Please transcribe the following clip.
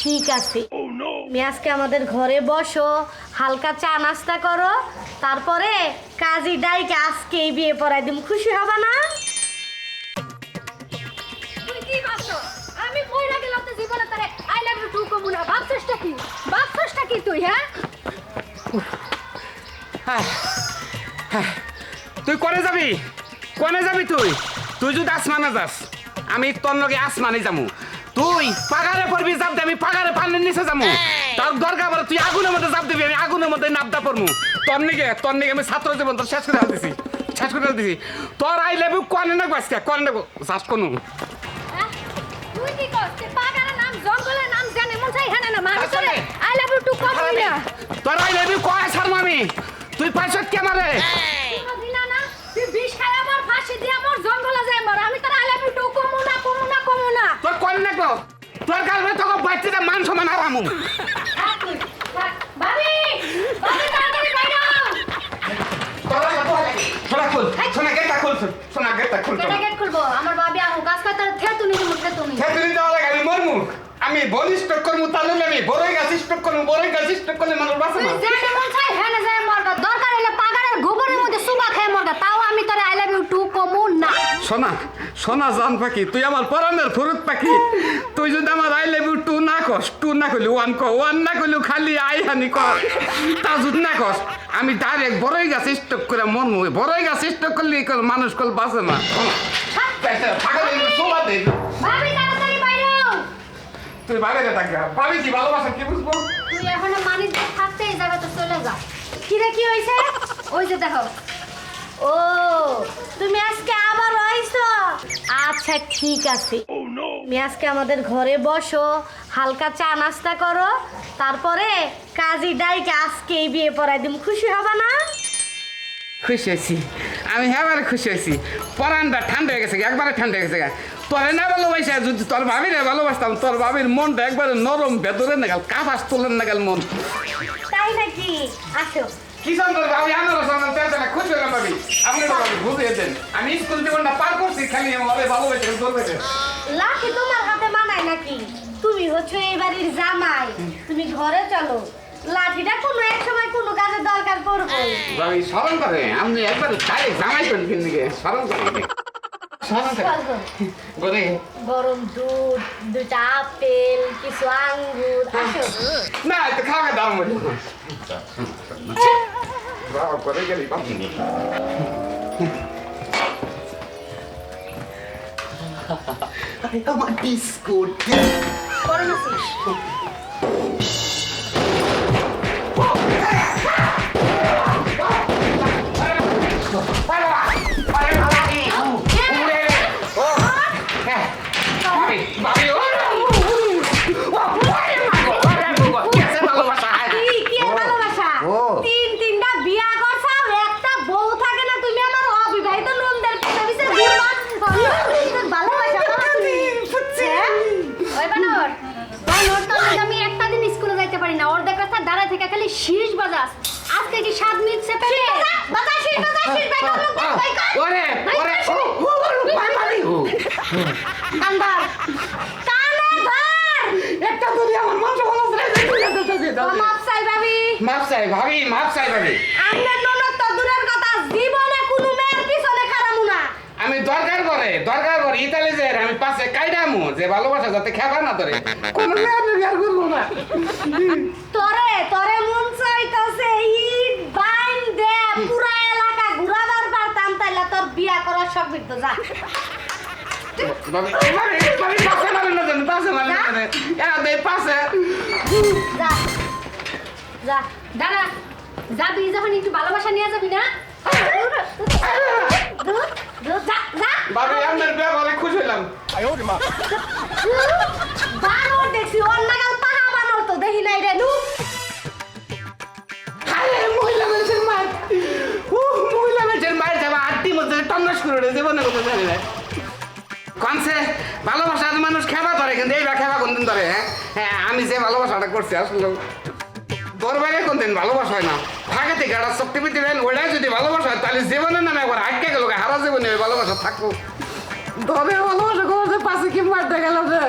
ঠিক আছে। তুমি আজকে আমাদের ঘরে বসো হালকা চা নাস্তা করো তারপরে কাজী ডাইকে আজকেই বিয়ে পড়াই দিম। খুশি হবা না? আমি মহিলা গেলাম তো জীবনে তারে আই লাভ ইউ টু কমুনা ভাবছসটা কি? ভাবছসটা কি তুই হ্যাঁ? হ্যাঁ, হ্যাঁ। তুই করে যাবি? কোনে যাবি তুই? তুই যদি আসমানে যাস আমি তোর লগে আসমানে যামু। তুই পাগারে পড়বি জাপ দে আমি পাগারে পানির নিচে যামু তার দরকার পড়ে তুই আগুনের মধ্যে জাপ দিবি আমি আগুনের মধ্যে নাবদা পড়মু তোর নিগে তোর নিগে আমি ছাত্র জীবন তোর শেষ করে দিছি শেষ করে দিছি। তোর আই লেবু কনে না বাসকে কনে না যাস কোনো? তুই কি করছ তুই পাগারের নাম জঙ্গলের নাম জানে মন চাই হ্যাঁ না মানুষ আসলে। আই ইউ টু কমুনা তোর আই লেবু কয় ছাড়ম আমি? তুই পাইছত কে মারে দিনা না তুই বিষ খাই আমার ফাঁসি দিয়ে আমার জঙ্গলে যায় মর আমি তার আই লাভ ইউ টু কমুনা কমুনা কমুনা তোর কনে না গো তোর গালবে তোকে বাচ্চাটা মান সমান তাড়াতাড়ি বাইরে সোনা খুল সোনা গেটটা খুল সোনা গেটটা খুল কেটা গেট খুলবো। আমার ভাবি আমু কাজ করতে থে তুমি। মুখে তুমি দেওয়া লাগে আমি মরমু। আমি বলি স্টক করব তাহলে আমি বড়ই গাছ স্টক করব বড়ই গাছ স্টক করলে মানুষ বাঁচে না যেটা মন চাই হ্যাঁ না যায় মরগা দরকার হলে পাগারের গোবরের মধ্যে সুবা খায় মরগা তাও আমি তোরে আই লাভ ইউ টু কমু না সোনা সোনা জান পাখি তুই আমার পরানের ফুরুত পাখি। তুই যদি আমার আই লেবু টু না কস টু না করলি ওয়ান ক ওয়ান না করলি খালি আই হানি কর তা যদি না কস আমি ডাইরেক্ট বড়ই গাছ স্টক করে মরমু বড়ই গাছ স্টক করলে কল মানুষ কল বাঁচে না। ভাবি। তুই ভাবি কি ভালোবাসা কি বুঝব? তুই এখন মানিক থাকতে এই জায়গাতে চলে যা। কি রে কি হইছে? ওই যে দেখো ও তুমি আজকে আবার রইছো আচ্ছা ঠিক আছে। তুমি আজকে আমাদের ঘরে বসো হালকা চা নাস্তা করো তারপরে কাজী ডাইকে আজকেই বিয়ে পড়াই দিম। খুশি হবা না? খুশি হয়েছি। আমি এবারে খুশি হয়েছি। পরানটা ঠান্ডা হয়ে গেছে একবারে ঠান্ডা হয়ে গেছে তোরে না ভালোবাসা যদি তোর ভাবিরে ভালোবাসতাম তোর ভাবির মনটা একবারে নরম ভেতরে নাগাল কাপাস তোলেন নাগাল মন। তাই নাকি? আসো। কি সুন্দর ভাবি আমার সঙ্গে তেলতে খুশি হলাম ভাবি আপনি তো ভাবি বুঝিয়ে দেন আমি স্কুল জীবনটা পার করছি খালি আমার ভালোবাসে ধরবে লাঠি তোমার হাতে মানায় নাকি? তুমি হচ্ছে এই বাড়ির জামাই। তুমি ঘরে চলো। লাঠিটা কোনো এক সময় কোনো কাজে দরকার পড়বে। ভাবি স্মরণ করে আপনি একবার তাই জামাই করেন কিন্তু স্মরণ করে গরম দুধ দুটা আপেল কিছু আঙ্গুর না তো খাওয়া দাও মনে বাবা করে গেলি বাবা আমার বিস্কুট শীষ বাজাস। আজকে কি সাত মিনিট সে পেলে বাবা শীষ বাবা শীষ বাইক বাইক ওরে ওরে ও ও ভাই ভাই আন্দার কানে ধর। একটা দুরি আমার মাংস ভালো মাপ চাই ভাবি। মাপ চাই ভাবি মাপ চাই ভাবি। আমরা ননদ তো দূরের কথা জীবনে কোনো মেয়ের পিছনে খারামু না। আমি দরকার করে দরকার করে ইতালি যে আমি পাশে কাইডামু যে ভালোবাসা যাতে খেবা না তোরে কোন মেয়ে বিয়ার করব না। তরে ভাবি ভাবি ভাবি পাশে মারেন না জানেন পাশে মারেন না জানেন এরা দে পাশে যা যা দাঁড়া যাবি যখন একটু ভালোবাসা নিয়ে যাবি না ধুর, ধুর, যা যা ভাবি আপনার ব্যবহারে খুশি হলাম বানর দেখছি কনসে ভালোবাসা তো মানুষ খেবা ধরে কিন্তু এইবার খেবা কোনদিন ধরে হ্যাঁ? হ্যাঁ আমি যে ভালোবাসাটা করছি আসলে দরবারে কোনদিন ভালোবাসা হয় না। ফাঁকে থেকে একটা শক্তি পেতে দেন ওইটাই যদি ভালোবাসা হয় তাহলে জীবনের নামে একবার আটকে গেল হারা জীবনে ওই ভালোবাসা থাকব। তবে ভালোবাসা করতে পাশে কি মারতে গেল রে?